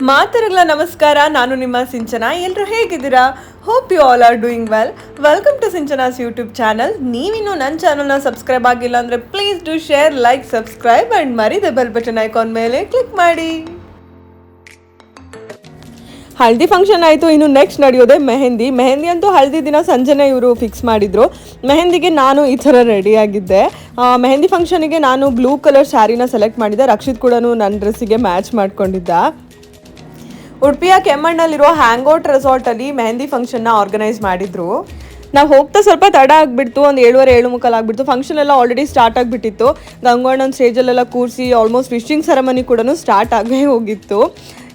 ಮಾತರಗಳ ನಮಸ್ಕಾರ, ನಾನು ನಿಮ್ಮ ಸಿಂಚನಾ. ಎಲ್ಲರೂ ಹೇಗಿದ್ದೀರಾ? Hope you all are doing well welcome to ಸಿಂಚನಾಸ್ YouTube channel ನೀವಿನ್ನು ನನ್ನ ಚಾನಲ್ನ ಸಬ್ಸ್ಕ್ರೈಬ್ ಆಗಿಲ್ಲ ಅಂದರೆ please do share like subscribe and ಮರಿದೆ bell button icon ಮೇಲೆ ಕ್ಲಿಕ್ ಮಾಡಿ. ಹಳದಿ ಫಂಕ್ಷನ್ ಆಯಿತು, ಇನ್ನು ನೆಕ್ಸ್ಟ್ ನಡೆಯೋದೆ ಮೆಹಂದಿ. ಮೆಹಂದಿ ಅಂತೂ ಹಳದಿ ದಿನ ಸಂಜೆನೇ ಇವರು ಫಿಕ್ಸ್ ಮಾಡಿದರು. ಮೆಹಂದಿಗೆ ನಾನು ಈ ಥರ ರೆಡಿಯಾಗಿದ್ದೆ ಮೆಹಂದಿ ಫಂಕ್ಷನಿಗೆ ನಾನು ಬ್ಲೂ ಕಲರ್ ಸ್ಯಾರಿನ ಸೆಲೆಕ್ಟ್ ಮಾಡಿದ್ದೆ. ರಕ್ಷಿತ್ ಕೂಡ ನನ್ನ ಡ್ರೆಸ್ಸಿಗೆ ಮ್ಯಾಚ್ ಮಾಡ್ಕೊಂಡಿದ್ದ. ಉಡುಪಿಯ ಕೆಮ್ಮಣ್ಣಲ್ಲಿರೋ ಹ್ಯಾಂಗೋಟ್ ರೆಸಾರ್ಟಲ್ಲಿ ಮೆಹಂದಿ ಫಂಕ್ಷನ್ನ ಆರ್ಗನೈಸ್ ಮಾಡಿದ್ರು. ನಾವು ಹೋಗ್ತಾ ಸ್ವಲ್ಪ ತಡ ಆಗಿಬಿಡ್ತು, ಒಂದು ಏಳುವರೆ, ಏಳು ಮುಕ್ಕಾಲು ಆಗಿಬಿಡ್ತು. ಫಂಕ್ಷನ್ ಎಲ್ಲ ಆಲ್ರೆಡಿ ಸ್ಟಾರ್ಟ್ ಆಗಿಬಿಟ್ಟಿತ್ತು. ಗಂಗೋಣ್ಣನ ಸ್ಟೇಜಲ್ಲೆಲ್ಲ ಕೂರಿಸಿ ಆಲ್ಮೋಸ್ಟ್ ವಿಶಿಂಗ್ ಸೆರೆಮನಿ ಕೂಡ ಸ್ಟಾರ್ಟ್ ಆಗೇ ಹೋಗಿತ್ತು.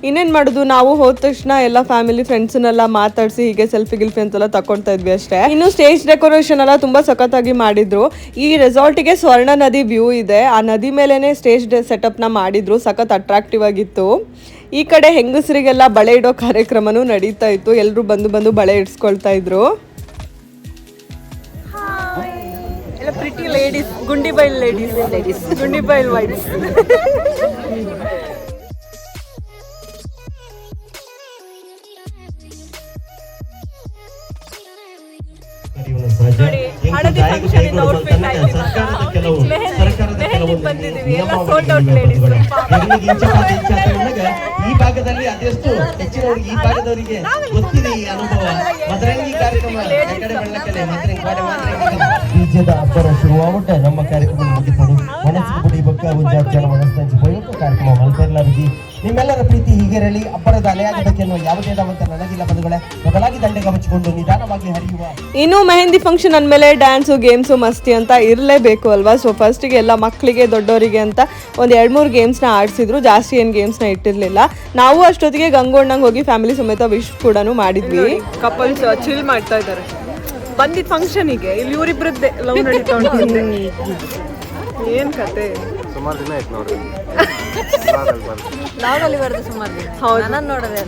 ಇನ್ನೇನು ಮಾಡೋದು? ನಾವು ಹೋದ ತಕ್ಷಣ ಎಲ್ಲ ಫ್ಯಾಮಿಲಿ ಫ್ರೆಂಡ್ಸನ್ನೆಲ್ಲ ಮಾತಾಡಿಸಿ ಹೀಗೆ ಸೆಲ್ಫಿ ಗಿಲ್ಫಿ ಅಂತೆಲ್ಲ ತಗೊಳ್ತಾ ಇದ್ವಿ ಅಷ್ಟೇ. ಇನ್ನು ಸ್ಟೇಜ್ ಡೆಕೋರೇಷನ್ ಎಲ್ಲ ತುಂಬ ಸಖತ್ತಾಗಿ ಮಾಡಿದ್ರು. ಈ ರೆಸಾರ್ಟಿಗೆ ಸ್ವರ್ಣ ನದಿ ವ್ಯೂ ಇದೆ. ಆ ನದಿ ಮೇಲೇ ಸ್ಟೇಜ್ ಸೆಟಪ್ನ ಮಾಡಿದ್ರು. ಸಖತ್ ಅಟ್ರಾಕ್ಟಿವ್ ಆಗಿತ್ತು. ಈ ಕಡೆ ಹೆಂಗಸರಿಗೆಲ್ಲ ಬಳೆ ಇಡೋ ಕಾರ್ಯಕ್ರಮನೂ ನಡೀತಾ ಇತ್ತು. ಎಲ್ಲರೂ ಬಂದು ಬಂದು ಬಳೆ ಇಡ್ಸ್ಕೊಳ್ತಾ ಇದ್ರು. ಎಲ್ಲ pretty ladies Gundibail ladies Gundibail ವೈಡ್ಸ್ ಇಂದ ಕೆಲವು ಸರ್ಕಾರದ ಕೆಲವು ಬಂದಿದ್ದೀವಿ, ಎಲ್ಲ ಈ ಭಾಗದಲ್ಲಿ ಅದೆಷ್ಟು ಹೆಚ್ಚಿನವರಿಗೆ ಈ ಭಾಗದವರಿಗೆ ಗೊತ್ತಿದೆ ಈ ಅನುಭವ? ಮದರಂಗಿ ಕಾರ್ಯಕ್ರಮ ಕಡೆ ಬೆಳ್ಳಕಲೆ ಮದರಂಗಿ ಬಾಡೆ ಬೀಜದ ಅಬ್ಬರ ಶುರುವಾಗುಂಟೆ ನಮ್ಮ ಕಾರ್ಯಕ್ರಮ ಮುಗಿಸಲು ಮನಸ್ಸು ಬಿಡಿ ಬೊಕ್ಕ ಒಂದು ಬಯಕು ಕಾರ್ಯಕ್ರಮ ಮಲ್ಪೆರ್ಲಾರದಿ ನಿಮ್ಮೆಲ್ಲರ ಪ್ರೀತಿ ಹೀಗಿರಲಿ ಅಬ್ಬರದ ಅಲೆಯಾಗಬೇಕೆನ್ನುವ ಯಾವುದೇ ದಾವಂತ ನನಗಿಲ್ಲ ಬಂಧುಗಳೇ. ಮೊದಲಾಗಿ ದಂಡೆ ಹಚ್ಚಿಕೊಂಡು ನಿಧಾನವಾಗಿ ಹರಿಯುವ ಇನ್ನು ಮೆಹಂದಿ ಫಂಕ್ಷನ್ ಅಂದಮೇಲೆ ಡ್ಯಾನ್ಸು ಗೇಮ್ಸು ಮಸ್ತಿ ಅಂತ ಇರಲೇಬೇಕು ಅಲ್ವಾ? ಸೊ ಫಸ್ಟಿಗೆ ಎಲ್ಲ ಮಕ್ಕಳಿಗೆ ದೊಡ್ಡವರಿಗೆ ಅಂತ ಒಂದು ಎರಡು ಮೂರು ಗೇಮ್ಸ್ನ ಆಡಿಸಿದ್ರು ಜಾಸ್ತಿ ಏನು ಗೇಮ್ಸ್ನ ಇಟ್ಟಿರಲಿಲ್ಲ. ನಾವು ಅಷ್ಟೊತ್ತಿಗೆ ಗಂಗೋಣ್ಣಂಗೆ ಹೋಗಿ ಫ್ಯಾಮಿಲಿ ಸಮೇತ ವಿಶ್ ಕೂಡ ಮಾಡಿದ್ವಿ. ಕಪಲ್ಸ್ ಚಿಲ್ ಮಾಡ್ತಾ ಇದ್ದಾರೆ. ಬಂದಿದ್ದ ಫಂಕ್ಷನಿಗೆ ಇಲ್ಲಿ ಇವರಿಬ್ಬರದ್ದೇ ಲವ್ ನಡೀತಾ ಉಂಟು ಏನು ಕತೆ? ಸುಮಾರು ದಿನ ಆಯ್ತು ನೋಡಿ ಲಾಗಲ್ಲಿ ಬರೋದು ಸುಮಾರು ಹೌದು. ನಾನು ನೋಡದೆ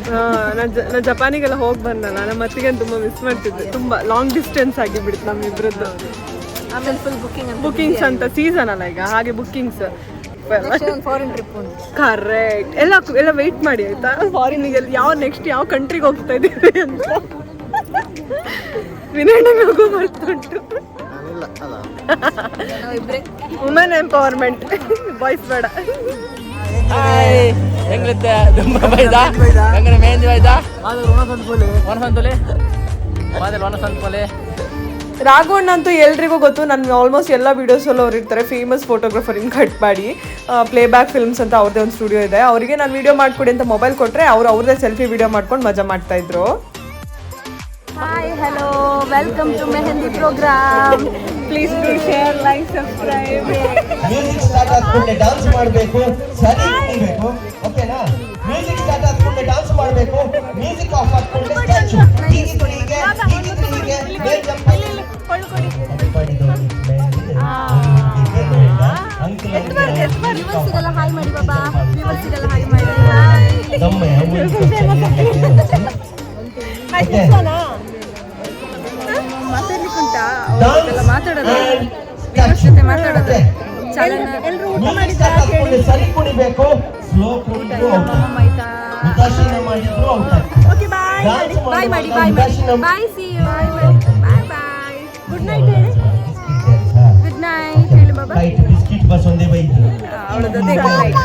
ನಾನು ಜಪಾನಿಗೆಲ್ಲ ಹೋಗಿ ಬಂದಲ್ಲ ನಮ್ಮ ಅತ್ತಿಗೆ ತುಂಬ ಮಿಸ್ ಮಾಡ್ತಿದ್ದೆ. ತುಂಬ ಲಾಂಗ್ ಡಿಸ್ಟೆನ್ಸ್ ಆಗಿಬಿಡ್ತು ನಮ್ಮಿಬ್ರದ್ದು ಆಮೇಲೆ ಫುಲ್ ಬುಕ್ಕಿಂಗ್ ಅಂತ ಬುಕಿಂಗ್ಸ್ ಅಂತ ಸೀಸನ್ ಅಲ್ಲ ಈಗ ಹಾಗೆ ಫಾರಿನ್ ಉಂಟು. ಕರೆಕ್ಟ್ ಎಲ್ಲ ಎಲ್ಲ ವೆಯ್ಟ್ ಮಾಡಿ ಆಯ್ತಾ? ಫಾರಿನಿಗೆ ಯಾವ ನೆಕ್ಸ್ಟ್ ಯಾವ ಕಂಟ್ರಿಗೆ ಹೋಗ್ತಾ ಇದ್ದೀವಿ ಅಂತ. ವಿನಯನಗೂ ಬರ್ತುಂಟು ನಾನಿಲ್ಲ ಅಲ್ಲ ವುಮೆನ್ ಎಂಪವರ್ಮೆಂಟ್ ಬಾಯ್ಸ್ ಬೇಡ ಹೆಂಗಿರುತ್ತೆ ದುಂಬ ಬೈದ? ಹೆಂಗ್ರೆ ಮೆಹಂದಿ ಬೈದ? ಒಣಸಂತುಲಿ ಮಾದಲ್ ಒಣಸಂತುಲಿ ರಾಘವಣ್ಣ ಅಂತೂ ಎಲ್ರಿಗೂ ಗೊತ್ತು ನನ್ನ ಆಲ್ಮೋಸ್ಟ್ ಎಲ್ಲ ವೀಡಿಯೋಸಲ್ಲೂ ಅವ್ರು ಇರ್ತಾರೆ. ಫೇಮಸ್ ಫೋಟೋಗ್ರಫರ್ ಇನ್ ಕಟ್ ಮಾಡಿ ಪ್ಲೇ ಬ್ಯಾಕ್ ಫಿಲ್ಮ್ಸ್ ಅಂತ ಅವ್ರದ್ದೇ ಒಂದು ಸ್ಟುಡಿಯೋ ಇದೆ. ಅವರಿಗೆ ನಾನು ವಿಡಿಯೋ ಮಾಡ್ಕೊಡಿ ಅಂತ ಮೊಬೈಲ್ ಕೊಟ್ಟರೆ ಅವ್ರು ಅವ್ರದ್ದೇ ಸೆಲ್ಫಿ ವಿಡಿಯೋ ಮಾಡ್ಕೊಂಡು ಮಜಾ ಮಾಡ್ತಾ ಇದ್ರು. Hi hello welcome to mehndi program please do share like subscribe music start ಆದ್ಮೇಲೆ ಡಾನ್ಸ್ ಮಾಡಬೇಕು ಸರಿ ಕುಣಿಬೇಕು ಓಕೆನಾ ಮ್ಯೂಸಿಕ್ ಸ್ಟಾರ್ಟ್ ಆದ್ಮೇಲೆ ಡಾನ್ಸ್ ಮಾಡಬೇಕು ಮ್ಯೂಸಿಕ್ ಆಫ್ ಆದ್ಮೇಲೆ ಸ್ಟ್ಯಾಚು ಹೀಗೆ ಹೀಗೆ ಹೀಗೆ ಹೀಗೆ ಮೇಲ್. ಜಂಪ್ ವ್ಯೂವರ್ಸಿಗೆಲ್ಲ ಹಾಯ್ ಮಾಡಿ ಬಾಬಾ. ವ್ಯೂವರ್ಸಿಗೆಲ್ಲ ಹಾಯ್ ಮಾಡಿ. ಹಾಯ್ ಜೊತೆ ಮಾತಾಡೋದು ಎಲ್ಲರೂ ಊಟ ಮಾಡಿದ್ರ ಸರಿ ಕುಣಿಬೇಕು ಸ್ಲೋ ಉದಾಸೀನ ಮಾಡಿದ್ರು ಔಟ್. ಓಕೆ ಬಾಯ್ ಬಾಯ್ ಮಾಡಿ ಬಾಯ್ ಮಾಡಿ bye see you bye bye good night ಹೇಳಿ. ಗುಡ್ ನೈಟ್ ಹೇಳಿ ಬಾಬಾ ಬಿಸ್ಕಿಟ್ ಬಸ್ ಒಂದೇ ಬೈತು ಅವಳದ್ದು ಜೊತೆ ಗುಡ್ ನೈಟ್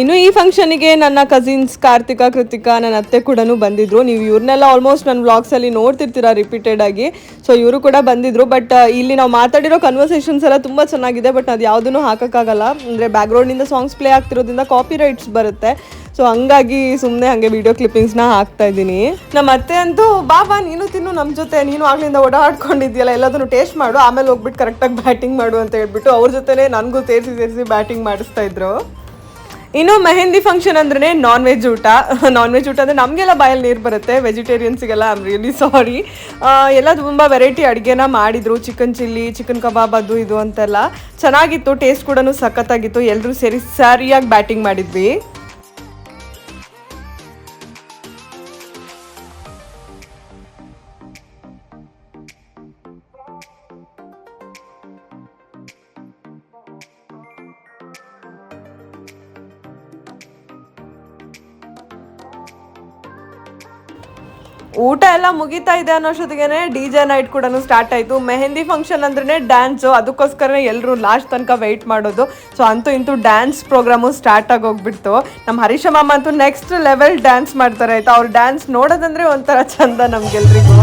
ಇನ್ನು ಈ ಫಂಕ್ಷನಿಗೆ ನನ್ನ ಕಸಿನ್ಸ್ ಕಾರ್ತಿಕ, ಕೃತಿಕ, ನನ್ನ ಅತ್ತೆ ಕೂಡ ಬಂದಿದ್ರು. ನೀವು ಇವ್ರನ್ನೆಲ್ಲ ಆಲ್ಮೋಸ್ಟ್ ನನ್ನ ವ್ಲಾಗ್ಸಲ್ಲಿ ನೋಡ್ತಿರ್ತೀರ ರಿಪೀಟೆಡ್ ಆಗಿ. ಸೊ ಇವರು ಕೂಡ ಬಂದಿದ್ರು. ಬಟ್ ಇಲ್ಲಿ ನಾವು ಮಾತಾಡಿರೋ ಕನ್ವರ್ಸೇಷನ್ಸ್ ಎಲ್ಲ ತುಂಬ ಚೆನ್ನಾಗಿದೆ. ಬಟ್ ಅದು ಯಾವುದನ್ನು ಹಾಕೋಕ್ಕಾಗಲ್ಲ. ಅಂದರೆ ಬ್ಯಾಕ್ಗ್ರೌಂಡಿಂದ ಸಾಂಗ್ಸ್ ಪ್ಲೇ ಆಗ್ತಿರೋದ್ರಿಂದ ಕಾಪಿ ರೈಟ್ಸ್ ಬರುತ್ತೆ. ಸೊ ಹಂಗಾಗಿ ಸುಮ್ಮನೆ ಹಾಗೆ ವಿಡಿಯೋ ಕ್ಲಿಪ್ಪಿಂಗ್ಸ್ನ ಹಾಕ್ತಾ ಇದ್ದೀನಿ. ನಮ್ಮ ಅತ್ತೆ ಅಂತೂ, ಬಾಬಾ, ನೀನು ತಿನ್ನು ನಮ್ಮ ಜೊತೆ. ನೀನು ಆಗ್ಲಿಂದ ಓಡಾಡ್ಕೊಂಡಿದ್ಯಲ್ಲ, ಎಲ್ಲದನ್ನು ಟೇಸ್ಟ್ ಮಾಡು. ಆಮೇಲೆ ಹೋಗ್ಬಿಟ್ಟು ಕರೆಕ್ಟಾಗಿ ಬ್ಯಾಟಿಂಗ್ ಮಾಡು ಅಂತ ಹೇಳ್ಬಿಟ್ಟು ಅವ್ರ ಜೊತೆನೇ ನನಗೂ ಸೇರಿಸಿ ಸೇರಿಸಿ ಬ್ಯಾಟಿಂಗ್ ಮಾಡಿಸ್ತಾ ಇದ್ರು. ಇನ್ನು ಮೆಹಂದಿ ಫಂಕ್ಷನ್ ಅಂದ್ರೆ ನಾನ್ ವೆಜ್ ಊಟ. ನಾನ್ ವೆಜ್ ಊಟ ಅಂದರೆ ನಮಗೆಲ್ಲ ಬಾಯಲ್ಲಿ ನೀರು ಬರುತ್ತೆ. ವೆಜಿಟೇರಿಯನ್ಸಿಗೆಲ್ಲ ಐಮ್ ರಿಯಲಿ ಸಾರಿ ಎಲ್ಲ ತುಂಬ ವೆರೈಟಿ ಅಡುಗೆನ ಮಾಡಿದರು. ಚಿಕನ್ ಚಿಲ್ಲಿ ಚಿಕನ್ ಕಬಾಬ್ ಅದು ಇದು ಅಂತೆಲ್ಲ. ಚೆನ್ನಾಗಿತ್ತು. ಟೇಸ್ಟ್ ಕೂಡ ಸಖತ್ತಾಗಿತ್ತು. ಎಲ್ಲರೂ ಸೇರಿ ಸರಿಯಾಗಿ ಬ್ಯಾಟಿಂಗ್ ಮಾಡಿದ್ವಿ. ಊಟ ಎಲ್ಲ ಮುಗಿತಾ ಇದೆ ಅನ್ನೋಷ್ಟೊತ್ತಿಗೆ ಡಿ ಜೆ ನೈಟ್ ಕೂಡ ಸ್ಟಾರ್ಟ್ ಆಯಿತು. ಮೆಹಂದಿ ಫಂಕ್ಷನ್ ಅಂದ್ರೆ ಡ್ಯಾನ್ಸ್ ಅದಕ್ಕೋಸ್ಕರ ಎಲ್ಲರೂ ಲಾಸ್ಟ್ ತನಕ ವೆಯ್ಟ್ ಮಾಡೋದು. ಸೊ ಅಂತೂ ಇಂತೂ ಡ್ಯಾನ್ಸ್ ಪ್ರೋಗ್ರಾಮು ಸ್ಟಾರ್ಟ್ ಆಗಿ ಹೋಗ್ಬಿಡ್ತು. ನಮ್ಮ ಹರೀಶ ಮಾಮ ಅಂತೂ ನೆಕ್ಸ್ಟ್ ಲೆವೆಲ್ ಡ್ಯಾನ್ಸ್ ಮಾಡ್ತಾರೆ ಆಯ್ತಾ? ಅವ್ರು ಡ್ಯಾನ್ಸ್ ನೋಡೋದಂದ್ರೆ ಒಂಥರ ಚಂದ ನಮ್ಗೆಲ್ರಿಗೂ.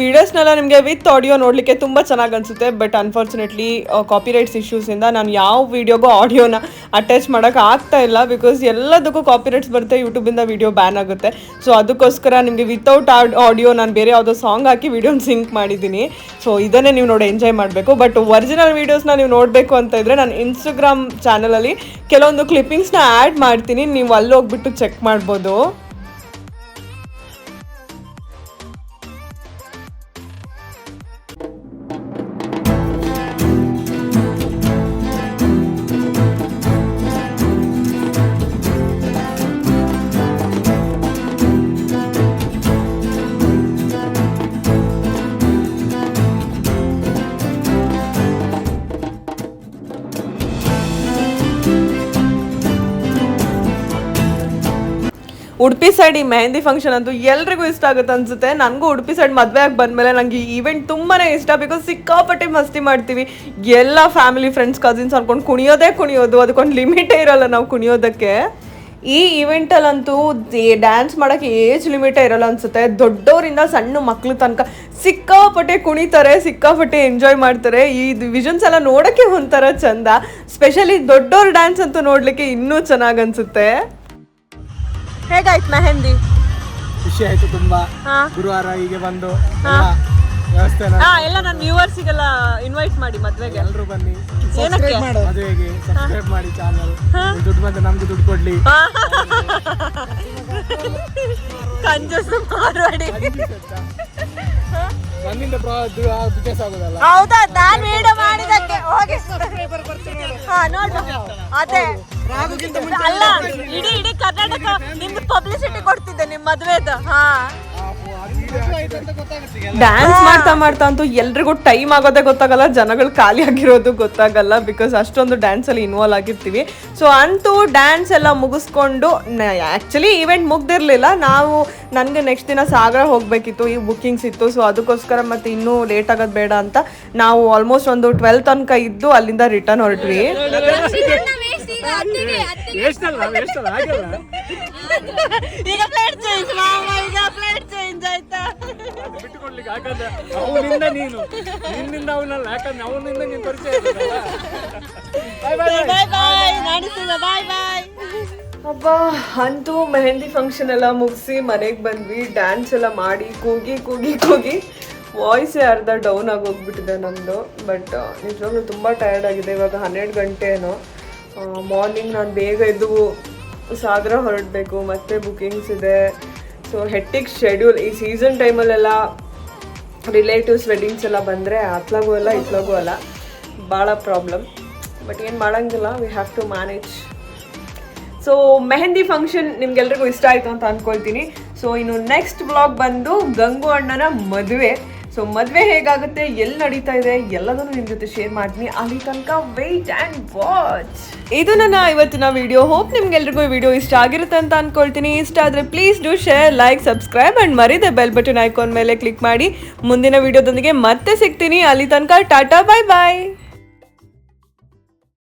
ವಿಡಿಯೋಸ್ನೆಲ್ಲ ನಿಮಗೆ ವಿತ್ ಆಡಿಯೋ ನೋಡಲಿಕ್ಕೆ ತುಂಬ ಚೆನ್ನಾಗಿ ಅನಿಸುತ್ತೆ ಬಟ್ ಅನ್ಫಾರ್ಚುನೇಟ್ಲಿ ಕಾಪಿರೈಟ್ಸ್ ಇಶ್ಯೂಸಿಂದ ನಾನು ಯಾವ ವಿಡಿಯೋಗೂ ಆಡಿಯೋನ ಅಟ್ಯಾಚ್ ಮಾಡೋಕ್ಕೆ ಆಗ್ತಾ ಇಲ್ಲ ಬಿಕಾಸ್ ಎಲ್ಲದಕ್ಕೂ ಕಾಪಿರೈಟ್ಸ್ ಬರುತ್ತೆ ಯೂಟ್ಯೂಬಿಂದ ವಿಡಿಯೋ ಬ್ಯಾನ್ ಆಗುತ್ತೆ. ಸೊ ಅದಕ್ಕೋಸ್ಕರ ನಿಮಗೆ ವಿತೌಟ್ ಆಡಿಯೋ ನಾನು ಬೇರೆ ಯಾವುದೋ ಸಾಂಗ್ ಹಾಕಿ ವಿಡಿಯೋನ ಸಿಂಕ್ ಮಾಡಿದ್ದೀನಿ ಸೊ ಇದನ್ನೇ ನೀವು ನೋಡಿ ಎಂಜಾಯ್ ಮಾಡಬೇಕು. ಬಟ್ ಒರಿಜಿನಲ್ ವೀಡಿಯೋಸ್ನ ನೀವು ನೋಡಬೇಕು ಅಂತ ಇದ್ದರೆ ನಾನು ಇನ್ಸ್ಟಾಗ್ರಾಮ್ ಚಾನಲಲ್ಲಿ ಕೆಲವೊಂದು ಕ್ಲಿಪ್ಪಿಂಗ್ಸ್ನ ಆ್ಯಡ್ ಮಾಡ್ತೀನಿ. ನೀವು ಅಲ್ಲಿ ಹೋಗ್ಬಿಟ್ಟು ಚೆಕ್ ಮಾಡ್ಬೋದು. ಉಡುಪಿ ಸೈಡ್ ಈ ಮೆಹಂದಿ ಫಂಕ್ಷನ್ ಅಂತೂ ಎಲ್ರಿಗೂ ಇಷ್ಟ ಆಗುತ್ತೆ ಅನ್ಸುತ್ತೆ. ನನಗೂ ಉಡುಪಿ ಸೈಡ್ ಮದುವೆ ಆಗಿ ಬಂದಮೇಲೆ ನನಗೆ ಈ ಈವೆಂಟ್ ತುಂಬಾನೇ ಇಷ್ಟ ಬಿಕಾಸ್ ಸಿಕ್ಕಾಪಟ್ಟೆ ಮಸ್ತಿ ಮಾಡ್ತೀವಿ. ಎಲ್ಲ ಫ್ಯಾಮಿಲಿ ಫ್ರೆಂಡ್ಸ್ ಕಸಿನ್ಸ್ ಅನ್ಕೊಂಡು ಕುಣಿಯೋದೇ ಕುಣಿಯೋದು. ಅದಕ್ಕೊಂದು ಲಿಮಿಟೇ ಇರಲ್ಲ ನಾವು ಕುಣಿಯೋದಕ್ಕೆ. ಈ ಇವೆಂಟಲ್ಲಂತೂ ಡ್ಯಾನ್ಸ್ ಮಾಡೋಕ್ಕೆ ಏಜ್ ಲಿಮಿಟೇ ಇರಲ್ಲ ಅನ್ಸುತ್ತೆ. ದೊಡ್ಡವರಿಂದ ಸಣ್ಣ ಮಕ್ಳು ತನಕ ಸಿಕ್ಕಾಪಟ್ಟೆ ಕುಣಿತಾರೆ, ಸಿಕ್ಕಾಪಟ್ಟೆ ಎಂಜಾಯ್ ಮಾಡ್ತಾರೆ. ಈ ವಿಷನ್ಸ್ ಎಲ್ಲ ನೋಡೋಕ್ಕೆ ಒಂಥರ ಚಂದ. ಸ್ಪೆಷಲಿ ದೊಡ್ಡವ್ರ ಡ್ಯಾನ್ಸ್ ಅಂತೂ ನೋಡಲಿಕ್ಕೆ ಇನ್ನೂ ಚೆನ್ನಾಗಿ ಅನ್ಸುತ್ತೆ. ಹೇಗಾಯ್ತು ಮೆಹಂದಿ? ಖುಷಿ ಆಯ್ತು ತುಂಬಾ. ಹಾ. ಗುರುವಾರ ಹೀಗೆ ಬಂದು ವ್ಯವಸ್ಥೆ ಹಾ ಎಲ್ಲ ನನ್ನ ವ್ಯೂವರ್ಸಿಗೆಲ್ಲ ಇನ್ವೈಟ್ ಮಾಡಿ ಮದ್ವೆಗೆ. ಎಲ್ಲರೂ ಬನ್ನಿ. ಏನಕ್ಕೆ? ಮದುವೆಗೆ ಸಬ್ಸ್ಕ್ರೈಬ್ ಮಾಡಿ ಚಾನಲ್ ದುಡ್ಡು ಬಂದು ನಮ್ಗೆ ದುಡ್ಡು ಕೊಡ್ಲಿ. ಕಂಜಸ್ ಮಾರ್ವಾಡಿ. ನನ್ನಿಂದ ಬಿಸ್ನೆಸ್ ಆಗೋದಲ್ಲ. ಹೌದಾ? ನಾನು ವಿಡಿಯೋ ಮಾಡಿದಕ್ಕೆ ಹೋಗಿ. ಹಾ ನೋಡು. ಅದೇ. ಅಲ್ಲ ಇಡೀ ಇಡೀ ಕರ್ನಾಟಕ ನಿಮ್ದು ಪಬ್ಲಿಸಿಟಿ ಕೊಡ್ತಿದ್ದೆ ನಿಮ್ ಮದ್ವೆದ ಹಾ. ಡ್ಯಾನ್ಸ್ ಮಾಡ್ತಾ ಮಾಡ್ತಾ ಅಂತೂ ಎಲ್ರಿಗೂ ಟೈಮ್ ಆಗೋದೇ ಗೊತ್ತಾಗಲ್ಲ ಜನಗಳು ಖಾಲಿ ಆಗಿರೋದು ಗೊತ್ತಾಗಲ್ಲ ಬಿಕಾಸ್ ಅಷ್ಟೊಂದು ಡ್ಯಾನ್ಸಲ್ಲಿ ಇನ್ವಾಲ್ವ್ ಆಗಿರ್ತೀವಿ. ಸೊ ಅಂತೂ ಡ್ಯಾನ್ಸ್ ಎಲ್ಲ ಮುಗಿಸ್ಕೊಂಡು ಆ್ಯಕ್ಚುಲಿ ಈವೆಂಟ್ ಮುಗ್ದಿರಲಿಲ್ಲ. ನಾವು ನನಗೆ ನೆಕ್ಸ್ಟ್ ದಿನ ಸಾಗರ ಹೋಗಬೇಕಿತ್ತು ಈ ಬುಕ್ಕಿಂಗ್ಸ್ ಇತ್ತು. ಸೊ ಅದಕ್ಕೋಸ್ಕರ ಮತ್ತೆ ಇನ್ನೂ ಲೇಟ್ ಆಗೋದು ಬೇಡ ಅಂತ ನಾವು ಆಲ್ಮೋಸ್ಟ್ ಒಂದು ಟ್ವೆಲ್ ತನಕ ಇದ್ದು ಅಲ್ಲಿಂದ ರಿಟರ್ನ್ ಹೊರಟ್ವಿ. ಈಗ ಬಿಟ್ಟುಕೊಡ್ಲಿಕ್ಕೆ ಯಾಕಂದ್ರೆ ಅವನಿಂದ ನೀನು. ನಿನ್ನಿಂದ ಅವನಲ್ಲ ಯಾಕಂದ್ರೆ ಅವನಿಂದ ನೀನು ಪರಿಚಯ ಅಬ್ಬಾ ಅಂತೂ ಮೆಹಂದಿ ಫಂಕ್ಷನ್ ಎಲ್ಲ ಮುಗಿಸಿ ಮನೆಗೆ ಬಂದ್ವಿ. ಡ್ಯಾನ್ಸ್ ಎಲ್ಲ ಮಾಡಿ ಕೂಗಿ ಕೂಗಿ ಕೂಗಿ. ವಾಯ್ಸೇ ಅರ್ಧ ಡೌನ್ ಆಗಿ ಹೋಗ್ಬಿಟ್ಟಿದೆ ನಮ್ಮದು ಬಟ್ ನಿಜವಾಗ್ಲೂ ತುಂಬ ಟಯರ್ಡ್ ಆಗಿದೆ. ಇವಾಗ ಹನ್ನೆರಡು ಗಂಟೆ ಏನೋ ಮಾರ್ನಿಂಗ್ ನಾನು ಬೇಗ ಎದ್ದು ಸಾಗರ ಹೊರಡಬೇಕು. ಮತ್ತೆ ಬುಕಿಂಗ್ಸ್ ಇದೆ. ಸೊ ಹೆಟ್ಟಿಗೆ ಶೆಡ್ಯೂಲ್ ಈ ಸೀಸನ್ ಟೈಮಲ್ಲೆಲ್ಲ ರಿಲೇಟಿವ್ಸ್ ವೆಡ್ಡಿಂಗ್ಸ್ ಎಲ್ಲ ಬಂದರೆ ಅತ್ಲಾಗೂ ಅಲ್ಲ ಇತ್ಲಾಗೂ ಅಲ್ಲ. ಭಾಳ ಪ್ರಾಬ್ಲಮ್ ಬಟ್ ಏನು ಮಾಡೋಂಗಿಲ್ಲ we have to manage so mehndi function ನಿಮ್ಗೆಲ್ರಿಗೂ ಇಷ್ಟ ಆಯಿತು ಅಂತ ಅಂದ್ಕೊಳ್ತೀನಿ ಸೊ ಇನ್ನು ನೆಕ್ಸ್ಟ್ ಬ್ಲಾಗ್ ಬಂದು ಗಂಗು ಅಣ್ಣನ ಮದುವೆ. ಸೊ ಮದುವೆ ಹೇಗಾಗುತ್ತೆ? ಎಲ್ಲಿ ನಡೀತಾ ಇದೆ? ಎಲ್ಲದನ್ನು ನಿಮ್ಮ ಜೊತೆ ಶೇರ್ ಮಾಡ್ತೀನಿ. ಅಲ್ಲಿ ತನಕ ವೆಯ್ಟ್ ಆ್ಯಂಡ್ ವಾಚ್ ಇದು ನನ್ನ ಇವತ್ತಿನ ವಿಡಿಯೋ ಹೋಪ್ ನಿಮ್ಗೆಲ್ರಿಗೂ ಈ ವಿಡಿಯೋ ಇಷ್ಟ ಆಗಿರುತ್ತೆ ಅಂತ ಅನ್ಕೊಳ್ತೀನಿ. ಇಷ್ಟ ಆದರೆ please do share like subscribe and ಮರಿದೆ bell button icon ಮೇಲೆ ಕ್ಲಿಕ್ ಮಾಡಿ. ಮುಂದಿನ ವಿಡಿಯೋದೊಂದಿಗೆ ಮತ್ತೆ ಸಿಗ್ತೀನಿ. ಅಲ್ಲಿ ತನಕ ಟಾಟಾ ಬಾಯ್ ಬಾಯ್